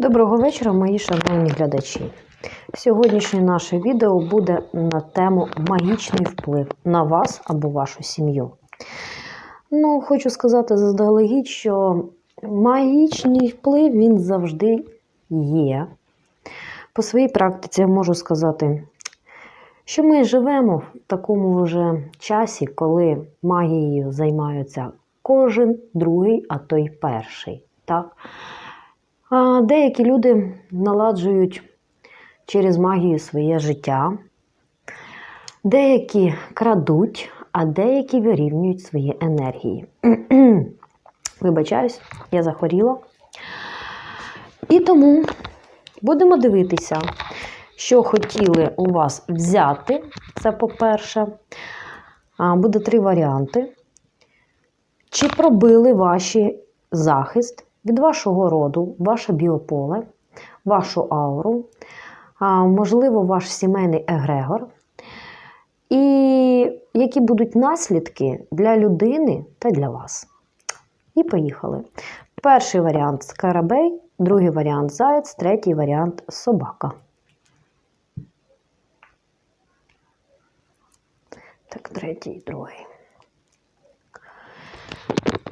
Доброго вечора, мої шановні глядачі. Сьогоднішнє наше відео буде на тему магічний вплив на вас або вашу сім'ю. Ну, хочу сказати заздалегідь, що магічний вплив він завжди є. По своїй практиці я можу сказати, що ми живемо в такому вже часі, коли магією займаються кожен другий, а то й перший. Так? Деякі люди наладжують через магію своє життя, деякі крадуть, а деякі вирівнюють свої енергії. Вибачаюсь, я захворіла. І тому будемо дивитися, що хотіли у вас взяти. Це по-перше. Буде три варіанти. Чи пробили ваші захист від вашого роду, ваше біополе, вашу ауру, можливо, ваш сімейний егрегор, і які будуть наслідки для людини та для вас. І поїхали. Перший варіант скарабей, другий варіант заяць, третій варіант собака. Так, третій і другий.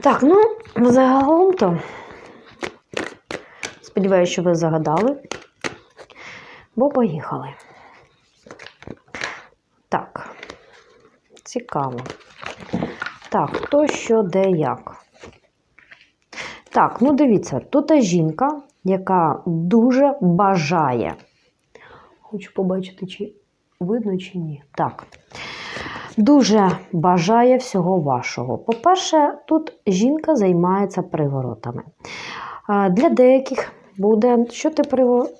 Так, ну, загалом-то. Сподіваюся, що ви загадали. Бо поїхали. Так, цікаво. Так, хто що, де, як. Так, ну дивіться, тут жінка, яка дуже бажає. Хочу побачити, чи видно, чи ні. Так. Дуже бажає всього вашого. По-перше, тут жінка займається приворотами. Для деяких буде, що ти приворот.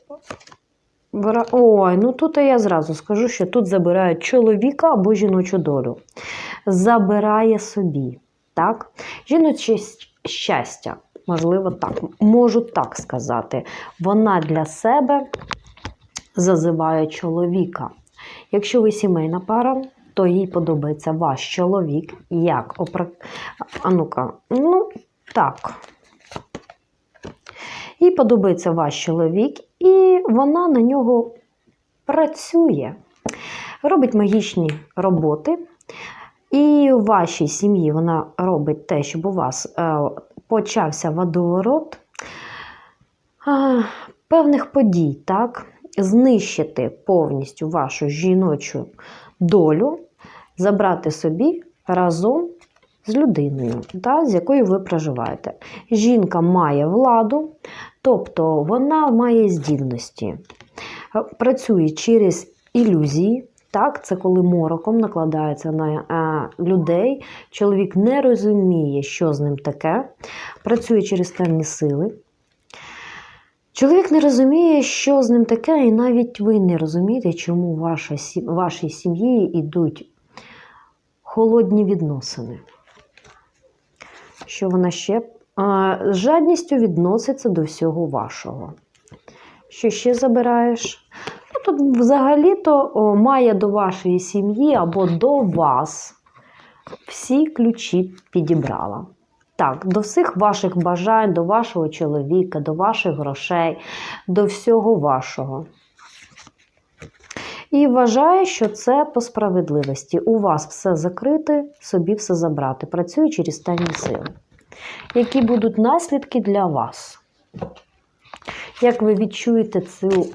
Ой, ну тут я зразу скажу, що тут забирають чоловіка або жіночу долю. Забирає собі. Так? Жіноче щастя, можливо, так, можу так сказати. Вона для себе зазиває чоловіка. Якщо ви сімейна пара, то їй подобається ваш чоловік. Як? Опра... А ну-ка, ну, так. Їй подобається ваш чоловік, і вона на нього працює, робить магічні роботи. І у вашій сім'ї вона робить те, щоб у вас е, почався водоворот е, певних подій, так? знищити повністю вашу жіночу долю, забрати собі разом з людиною, та, з якою ви проживаєте. Жінка має владу, тобто вона має здібності, працює через ілюзії. Так, це коли мороком накладається на е, людей. Чоловік не розуміє, що з ним таке, працює через темні сили. Чоловік не розуміє, що з ним таке, і навіть ви не розумієте, чому в вашій сім'ї йдуть холодні відносини. Що вона ще з жадністю відноситься до всього вашого. Що ще забираєш? Ну, Тут взагалі-то має до вашої сім'ї або до вас всі ключі підібрала. Так, до всіх ваших бажань, до вашого чоловіка, до ваших грошей, до всього вашого. І вважаю, що це по справедливості. У вас все закрити, собі все забрати. Працює через темні сили. Які будуть наслідки для вас? Як ви відчуєте цю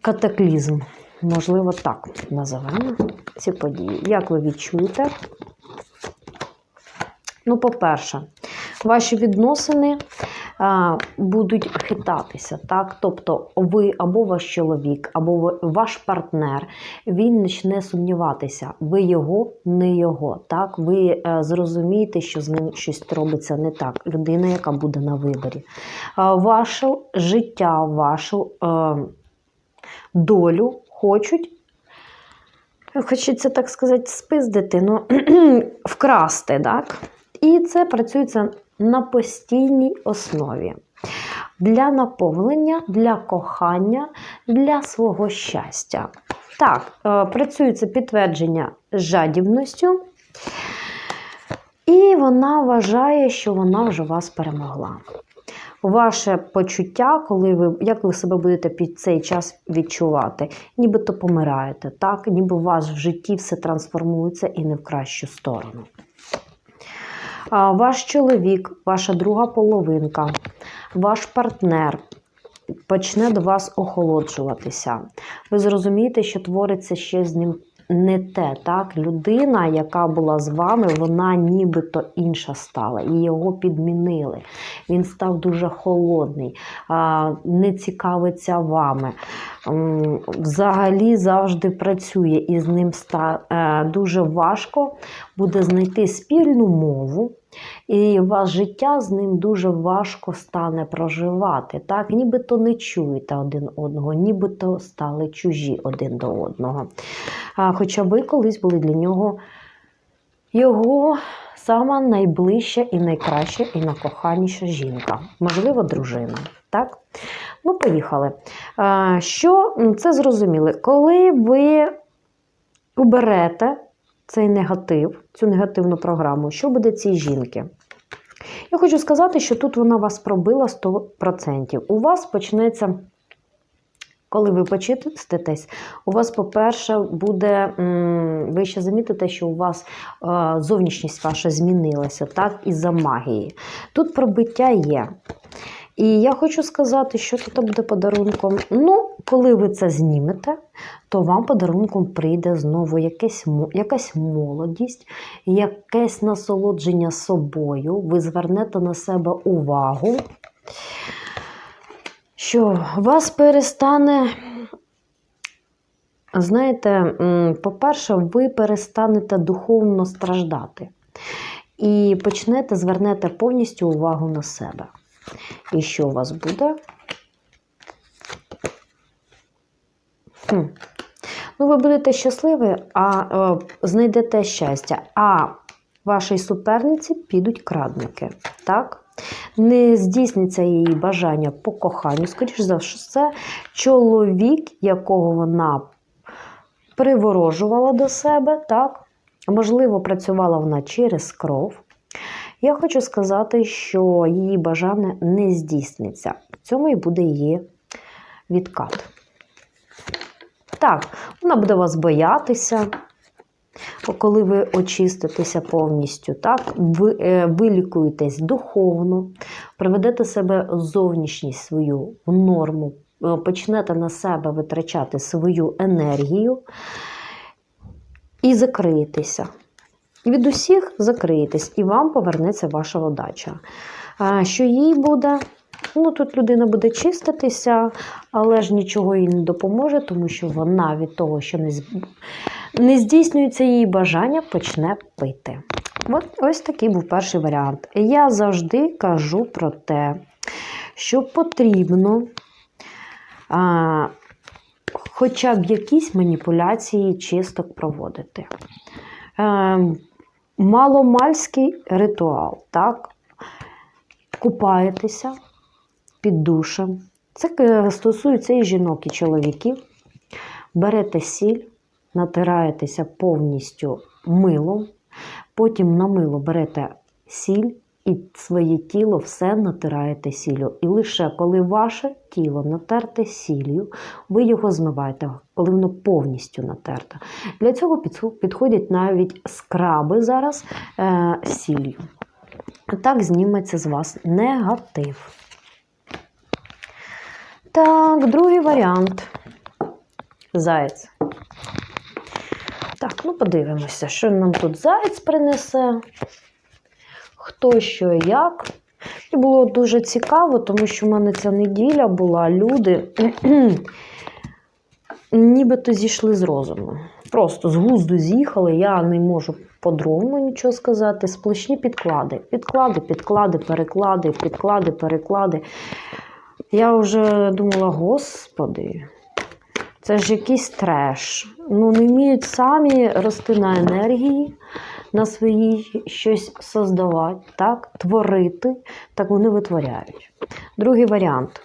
катаклізм? Можливо, так називаємо ці події. Як ви відчуєте? Ну, по-перше, ваші відносини будуть хитатися, так? Тобто, ви або ваш чоловік, або ваш партнер, він почне сумніватися, ви його, не його. Так? Ви а, зрозумієте, що з ним щось робиться не так. Людина, яка буде на виборі. Ваше життя, вашу а, долю хочуть. Хочеться, так сказати, спиздити, ну, вкрасти, так? І це працюється на постійній основі. Для наповнення, для кохання, для свого щастя. Так, працюється підтвердження жадібністю. І вона вважає, що вона вже вас перемогла. ваше почуття, коли ви, як ви себе будете під цей час відчувати, нібито помираєте, так? ніби у вас в житті все трансформується і не в кращу сторону. Ваш чоловік, ваша друга половинка, ваш партнер почне до вас охолоджуватися. Ви зрозумієте, що твориться ще з ним не те. Так? Людина, яка була з вами, вона нібито інша стала, і його підмінили. Він став дуже холодний, не цікавиться вами. Взагалі завжди працює і з ним е, дуже важко буде знайти спільну мову. І ваше життя з ним дуже важко стане проживати. Так? Нібито не чуєте один одного, нібито стали чужі один до одного. А, Хоча ви колись були для нього його сама найближча і найкраща, і найкоханіша жінка, можливо, дружина. Так? Ну, поїхали. Що це зрозуміли? Коли ви уберете цей негатив, цю негативну програму, що буде цій жінки? Я хочу сказати, що тут вона вас пробила 100%. У вас почнеться, коли ви почиститесь, у вас, по-перше, буде, ви ще замітите, що у вас е, зовнішність ваша змінилася, так, із-за магії. Тут пробиття є. І я хочу сказати, що тут буде подарунком. Ну, коли ви це знімете, то вам подарунком прийде знову якесь, якась молодість, якесь насолодження собою. Ви звернете на себе увагу, що вас перестане. Знаєте, по-перше, ви перестанете духовно страждати і почнете звернете повністю увагу на себе. І що у вас буде? Хм. Ну, ви будете щасливі, а е, знайдете щастя. А вашій суперниці підуть крадники. Так? Не здійсниться її бажання по коханню. Скоріше за все, чоловік, якого вона приворожувала до себе, так? можливо, працювала вона через кров. Я хочу сказати, що її бажання не здійсниться. В цьому і буде її відкат. Так, вона буде вас боятися, коли ви очиститеся повністю, так, ви е, вилікуєтесь духовно, приведете себе зовнішність свою в норму, е, почнете на себе витрачати свою енергію і закриєтеся. Від усіх закриєтесь, і вам повернеться ваша удача. Що їй буде? Ну, тут людина буде чиститися, але ж нічого їй не допоможе, тому що вона від того, що не, не здійснюється її бажання, почне пити. От ось такий був перший варіант. Я завжди кажу про те, що потрібно а, хоча б якісь маніпуляції чисток проводити. Е, маломальський ритуал, так? Купаєтеся під душем. Це е, стосується і жінок, і чоловіків. Берете сіль, натираєтеся повністю милом, потім на мило берете сіль і своє тіло все натираєте сіллю. І лише коли ваше тіло натерте сіллю, ви його змиваєте, коли воно повністю натерте. Для цього підходять навіть скраби зараз е, сіллю. Так зніметься з вас негатив. Так, другий варіант. Заєць. Так, ну подивимося, що нам тут заєць принесе. Хто що як. І було дуже цікаво, тому що в мене ця неділя була, люди нібито зійшли з розуму. Просто з глузду з'їхали, я не можу по-другому нічого сказати. Сплошні підклади. Підклади, підклади, переклади, підклади, переклади. Я вже думала, господи, це ж якийсь треш. Ну, не вміють самі рости на енергії, на своїй щось создавати, так? творити, так вони витворяють. Другий варіант.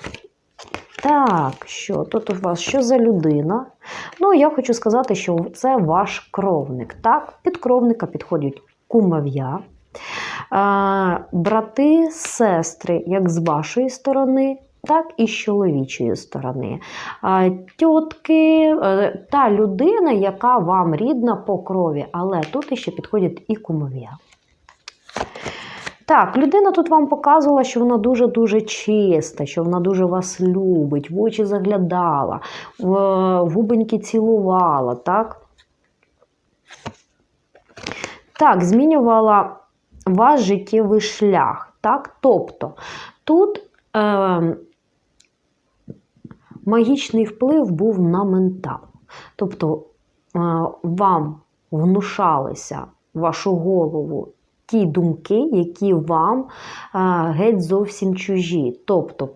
Так, що тут у вас? Що за людина? Ну, я хочу сказати, що це ваш кровник. Так, під кровника підходять кумов'я. брати, сестри, як з вашої сторони, так і з чоловічої сторони. Е, Тітки, е, та людина, яка вам рідна по крові, але тут ще підходять і кумові. Так, людина тут вам показувала, що вона дуже-дуже чиста, що вона дуже вас любить, в очі заглядала, в в губоньки цілувала, так? Так, змінювала ваш життєвий шлях. Так? Тобто тут е, магічний вплив був на ментал. Тобто е, вам внушалися в вашу голову ті думки, які вам геть зовсім чужі. Тобто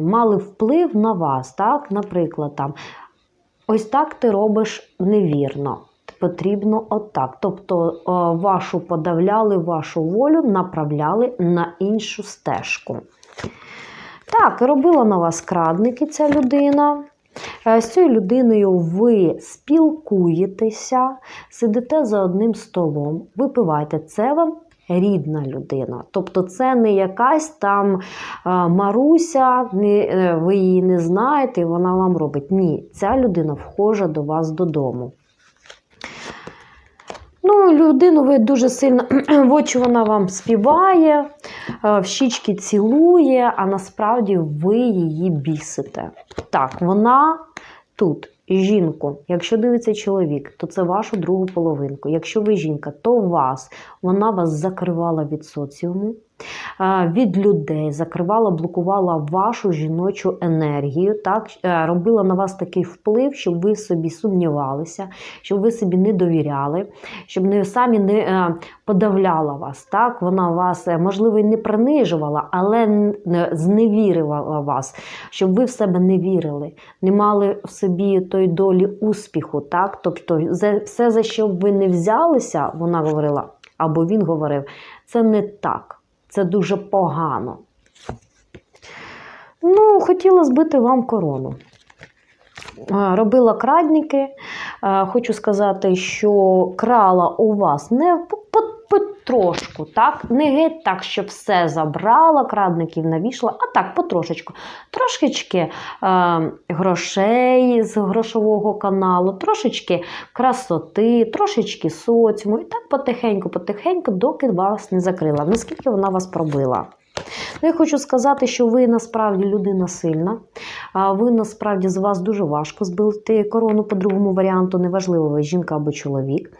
мали вплив на вас. так? Наприклад, там, ось так ти робиш невірно. Потрібно отак. Тобто вашу подавляли, вашу волю направляли на іншу стежку. Так, робила на вас крадники ця людина. Е, З цією людиною ви спілкуєтеся, сидите за одним столом, випиваєте. Це вам рідна людина. Тобто це не якась там е, Маруся, е, ви її не знаєте, і вона вам робить. Ні, ця людина вхожа до вас додому. Ну, людину ви дуже сильно в очі вона вам співає, е, в щічки цілує, а насправді ви її бісите. Так, вона тут жінку. Якщо дивиться чоловік, то це вашу другу половинку. Якщо ви жінка, то вас. Вона вас закривала від соціуму, від людей, закривала, блокувала вашу жіночу енергію, так, е, робила на вас такий вплив, щоб ви собі сумнівалися, щоб ви собі не довіряли, щоб не самі не е, подавляла вас. Так, вона вас, е, можливо, і не принижувала, але зневірювала вас, щоб ви в себе не вірили, не мали в собі той долі успіху. Так? Тобто, все, за що ви не взялися, вона говорила, або він говорив, це не так, це дуже погано. Ну, хотіла збити вам корону. Робила крадники. Хочу сказати, що крала у вас не потрошку, так? Не геть так, щоб все забрала, крадників навішла, а так, потрошечку. Трошечки е, грошей з грошового каналу, трошечки красоти, трошечки соціуму. І так потихеньку-потихеньку, доки вас не закрила. Наскільки вона вас пробила? Ну, я хочу сказати, що ви насправді людина сильна. Ви насправді з вас дуже важко збити корону по другому варіанту, неважливо, ви жінка або чоловік.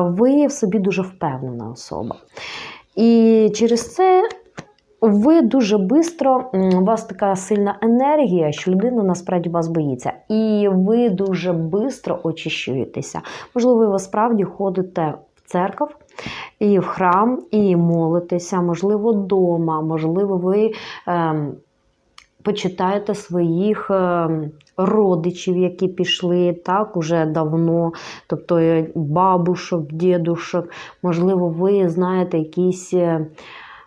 Ви в собі дуже впевнена особа. І через це. Ви дуже швидко, у вас така сильна енергія, що людина насправді вас боїться. І ви дуже швидко очищуєтеся. Можливо, ви справді ходите в церкву, і в храм, і молитеся, можливо, вдома, можливо, ви ем, почитаєте своїх ем, родичів, які пішли так уже давно, тобто е, бабушок, дідушок, можливо, ви знаєте якісь е,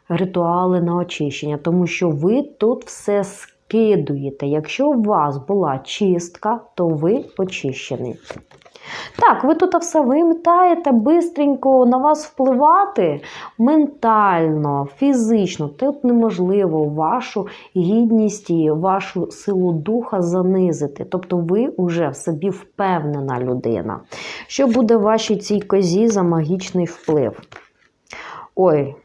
ритуали на очищення, тому що ви тут все скидуєте. Якщо у вас була чистка, то ви очищений. Так, ви тут все вимітаєте, бистренько на вас впливати ментально, фізично. Тут неможливо вашу гідність і вашу силу духа занизити. Тобто ви вже в собі впевнена людина. Що буде вашій цій козі за магічний вплив? Ой.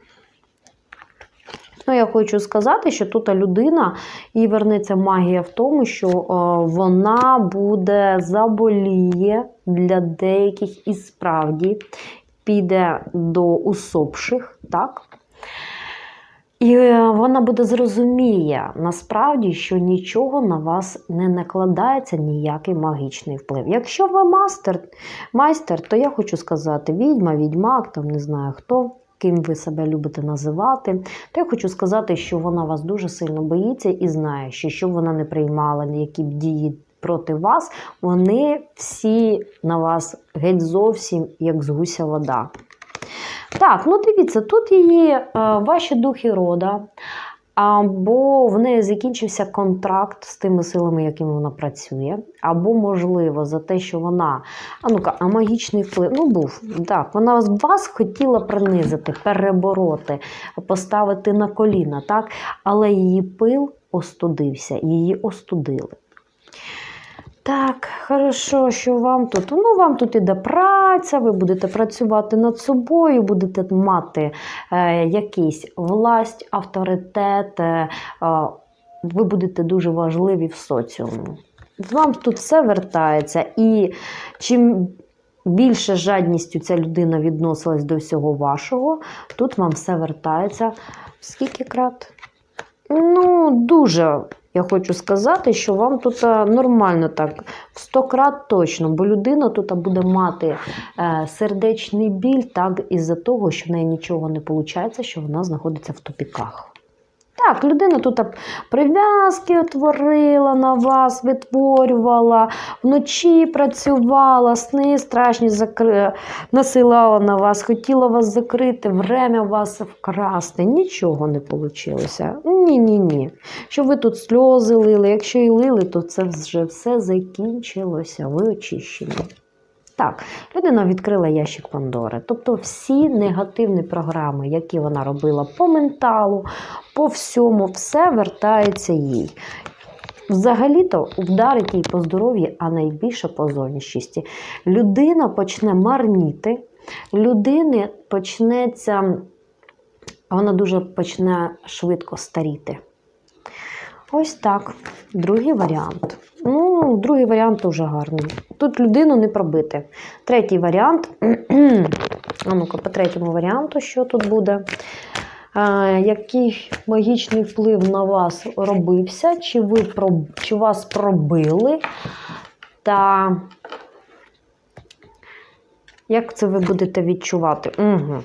Ну, я хочу сказати, що тут людина і вернеться магія в тому, що е, вона буде заболіє для деяких і справді піде до усопших, так? І е, вона буде зрозуміє насправді, що нічого на вас не накладається, ніякий магічний вплив. Якщо ви мастер, майстер, то я хочу сказати, відьма, відьмак, там не знаю хто, ким ви себе любите називати, то я хочу сказати, що вона вас дуже сильно боїться і знає, що щоб вона не приймала ніякі дії проти вас, вони всі на вас геть зовсім як з гуся вода. Так, ну дивіться, тут її е, ваші духи рода, або в неї закінчився контракт з тими силами, якими вона працює, або, можливо, за те, що вона, а ну-ка, а магічний вплив, ну був, так, вона вас хотіла принизити, перебороти, поставити на коліна, так? але її пил остудився, її остудили. Так, хорошо, що вам тут? Ну, вам тут іде праця, ви будете працювати над собою, будете мати е, якийсь власть, авторитет, е, е, ви будете дуже важливі в соціуму. Вам тут все вертається, і чим більше жадністю ця людина відносилась до всього вашого, тут вам все вертається. Скільки крат? Ну, дуже. Я хочу сказати, що вам тут нормально так, в 100 крат точно, бо людина тут буде мати е, сердечний біль так, із-за того, що в неї нічого не виходить, що вона знаходиться в тупіках. Так, людина тут прив'язки утворила на вас, витворювала, вночі працювала, сни страшні закри... насилала на вас, хотіла вас закрити, время вас вкрасти. Нічого не вийшло. Ні-ні-ні. Що ви тут сльози лили, якщо і лили, то це вже все закінчилося. Ви очищені. Так, людина відкрила ящик Пандори. Тобто всі негативні програми, які вона робила по менталу, по всьому, все вертається їй. Взагалі-то вдарить їй по здоров'ю, а найбільше по зовнішності. Людина почне марніти, людини почнеться, вона дуже почне швидко старіти. Ось так. Другий варіант. Ну, другий варіант дуже гарний. Тут людину не пробити. Третій варіант. А ну-ка, по третьому варіанту, що тут буде? Який магічний вплив на вас робився, чи ви проб... чи вас пробили? Та як це ви будете відчувати? Угу.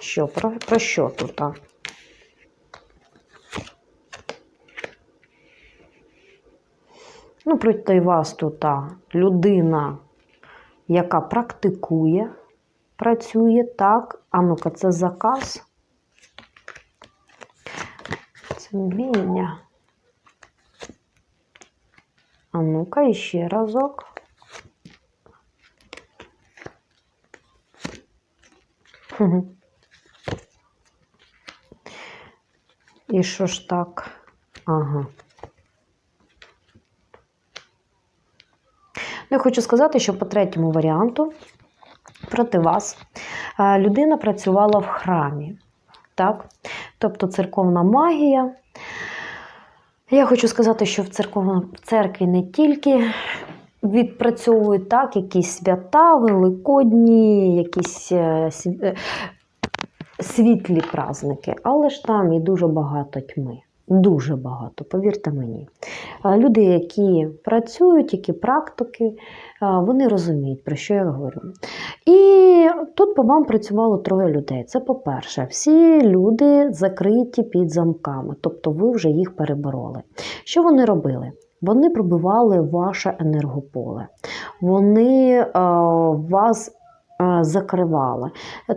Що, про, про що тут? А? Ну, проти вас тут та людина, яка практикує, працює так. А ну-ка, це заказ. Це вміння. А ну-ка, іще разок. І що ж так? Ага. Я хочу сказати, що по третьому варіанту проти вас е, людина працювала в храмі. Так? Тобто церковна магія. Я хочу сказати, що в, церков... в церкві не тільки відпрацьовують так, якісь свята, великодні, якісь е, е, світлі праздники, але ж там і дуже багато тьми. Дуже багато, повірте мені. Люди, які працюють, які практики, вони розуміють, про що я говорю. І тут по вам працювало троє людей. Це по-перше, всі люди закриті під замками, тобто ви вже їх перебороли. Що вони робили? Вони пробивали ваше енергополе. Вони вас закривали.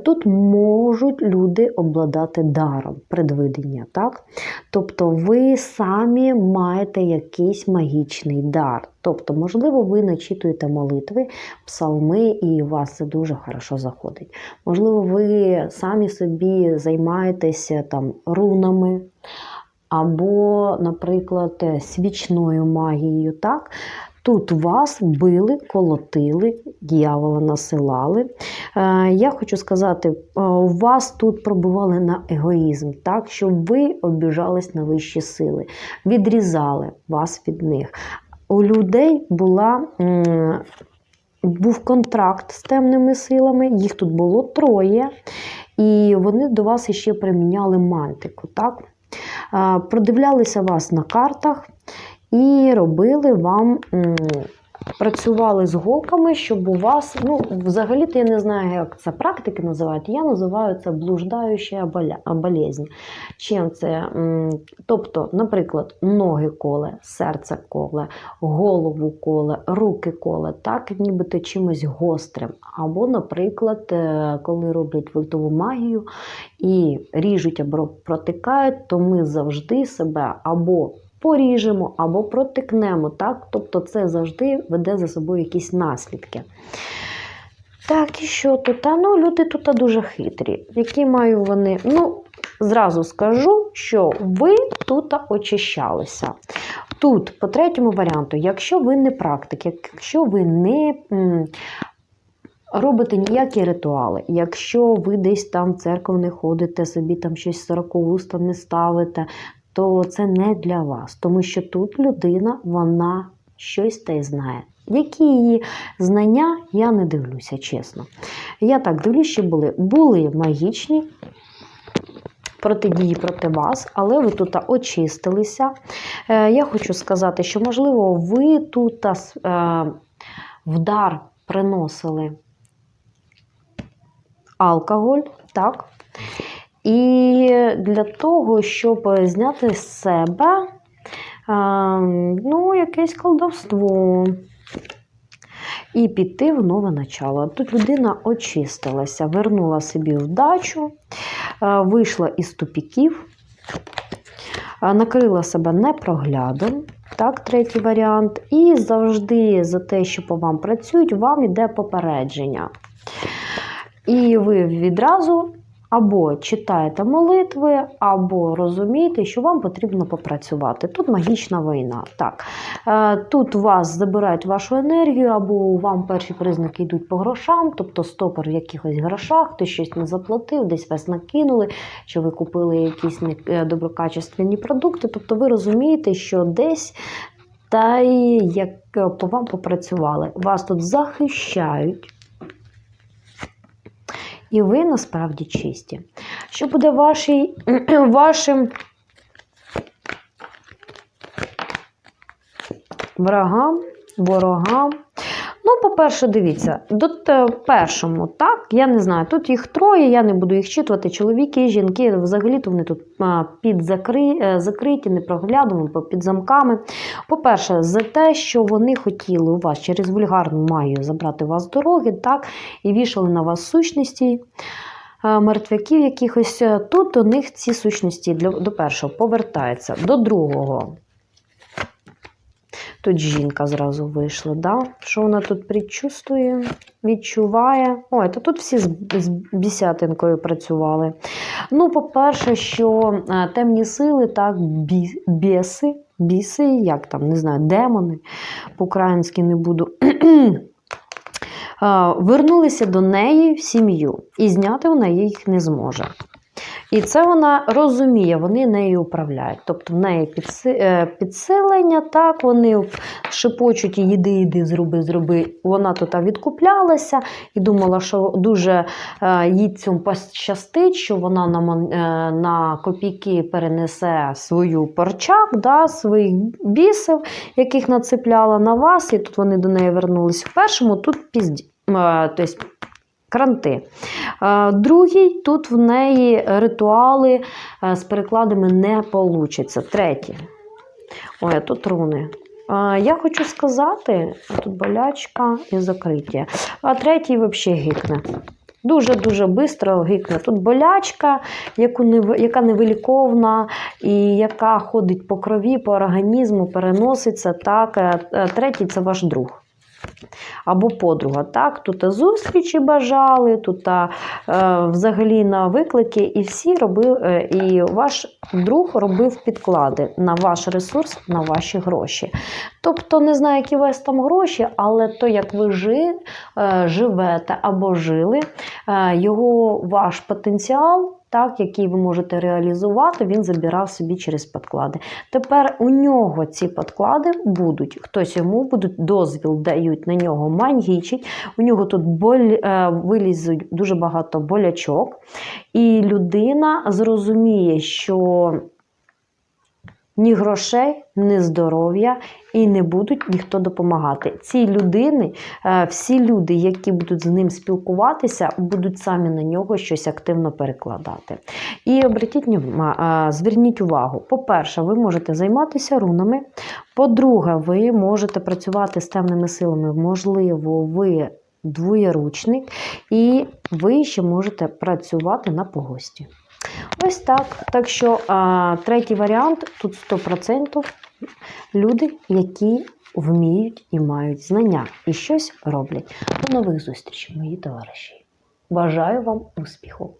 Тут можуть люди обладати даром предвидення. так? Тобто ви самі маєте якийсь магічний дар. Тобто, можливо, ви начитуєте молитви, псалми, і у вас це дуже хорошо заходить. Можливо, ви самі собі займаєтеся там рунами. Або, наприклад, свічною магією. так? Тут вас били, колотили, дьявола насилали. Е, я хочу сказати, е, вас тут пробували на егоїзм, так, щоб ви обіжались на вищі сили, відрізали вас від них. У людей була. Був контракт з темними силами, їх тут було троє, і вони до вас ще приміняли мантику. так? Е, продивлялися вас на картах і робили вам працювали з голками, щоб у вас, ну, взагалі-то я не знаю, як це практики називають. Я називаю це блуждаюча болезнь. Чим це? Тобто, наприклад, ноги коле, серце коле, голову коле, руки коле, так, нібито чимось гострим. Або, наприклад, е, коли роблять вольтову магію і ріжуть або протикають, то ми завжди себе або поріжемо, або протикнемо. Так? Тобто це завжди веде за собою якісь наслідки. Так, і що тут? Та, ну, люди тут дуже хитрі. Які маю вони. Ну, зразу скажу, що ви тут очищалися. Тут, по третьому варіанту, якщо ви не практик, якщо ви не робите ніякі ритуали, якщо ви десь там в церкву не ходите, собі там щось сорокоуста не ставите, то це не для вас. Тому що тут людина, вона щось та й знає. Які її знання, я не дивлюся, чесно. Я так дивлюся, що були, були магічні протидії проти вас, але ви тут очистилися. Е, Я хочу сказати, що, можливо, ви тут е, вдар приносили алкоголь, так? І для того, щоб зняти з себе ну, якесь колдовство і піти в нове начало. Тут людина очистилася, вернула собі вдачу, вийшла із тупіків, накрила себе непроглядом. Так, третій варіант. І завжди за те, що по вам працюють, вам йде попередження. І ви відразу або читаєте молитви, або розумієте, що вам потрібно попрацювати. Тут магічна війна. Так. Е, Тут вас забирають вашу енергію, або вам перші признаки йдуть по грошам, тобто стопор в якихось грошах, хтось щось не заплатив, десь вас накинули, що ви купили якісь е, доброкачественні продукти. Тобто ви розумієте, що десь та як е, по вам попрацювали. Вас тут захищають. І ви насправді чисті. Що буде вашій, вашим врагам, ворогам? Ну, по-перше, дивіться, до першому, так, я не знаю, тут їх троє, я не буду їх читувати. Чоловіки, жінки, взагалі-то вони тут під закри, е, закриті, непроглядовими, під замками. По-перше, за те, що вони хотіли у вас через вульгарну магію забрати вас з дороги, так, і вішали на вас сущності. е, Мертвяків якихось е, тут до них ці сущності для, до першого повертаються, до другого. Тут жінка зразу вийшла, да? що вона тут предчувствує, відчуває. Ой, то тут всі з, бісятинкою працювали. Ну, по-перше, що е, темні сили, так, бі, біси, біси, як там, не знаю, демони, по-українськи не буду. е, Вернулися до неї в сім'ю, і зняти вона їх не зможе. І це вона розуміє, вони нею управляють. Тобто в неї е, підсилення, так, вони шепочуть іди, зроби, зроби. Вона тут відкуплялася і думала, що дуже е, їй цьому пощастить, що вона на, е, на копійки перенесе свою порчак, да, своїх бісів, яких нацепляла на вас, і тут вони до неї вернулись в першому, тут пізді. тобто Кранти. Е, Другий тут в неї ритуали е, з перекладами не получаться. Третій. Ой, а тут руни. Е, Я хочу сказати, тут болячка і закриття. А третій взагалі гикне. Дуже-дуже швидко гикне. Тут болячка, яку не, яка невиліковна і яка ходить по крові, по організму, переноситься. Так. Третій це ваш друг або подруга. Так, тут зустрічі бажали, тут е, взагалі на виклики, і всі робили, і ваш друг робив підклади на ваш ресурс, на ваші гроші. Тобто, не знаю, які у вас там гроші, але то, як ви жи, е, живете або жили, е, його ваш потенціал. Так, який ви можете реалізувати, він забирав собі через подклади. Тепер у нього ці подклади будуть. Хтось йому будуть дозвіл дають на нього мангічить. У нього тут боль, е, вилізуть дуже багато болячок, і людина зрозуміє, що ні грошей, ні здоров'я і не будуть ніхто допомагати. Ці людини, е, всі люди, які будуть з ним спілкуватися, будуть самі на нього щось активно перекладати. І обратіть е, зверніть увагу: по-перше, ви можете займатися рунами. По-друге, ви можете працювати з темними силами. Можливо, ви двоєручник, і ви ще можете працювати на погості. Ось так. Так що а, третій варіант тут 100% люди, які вміють і мають знання і щось роблять. До нових зустрічей, мої товариші. Бажаю вам успіху!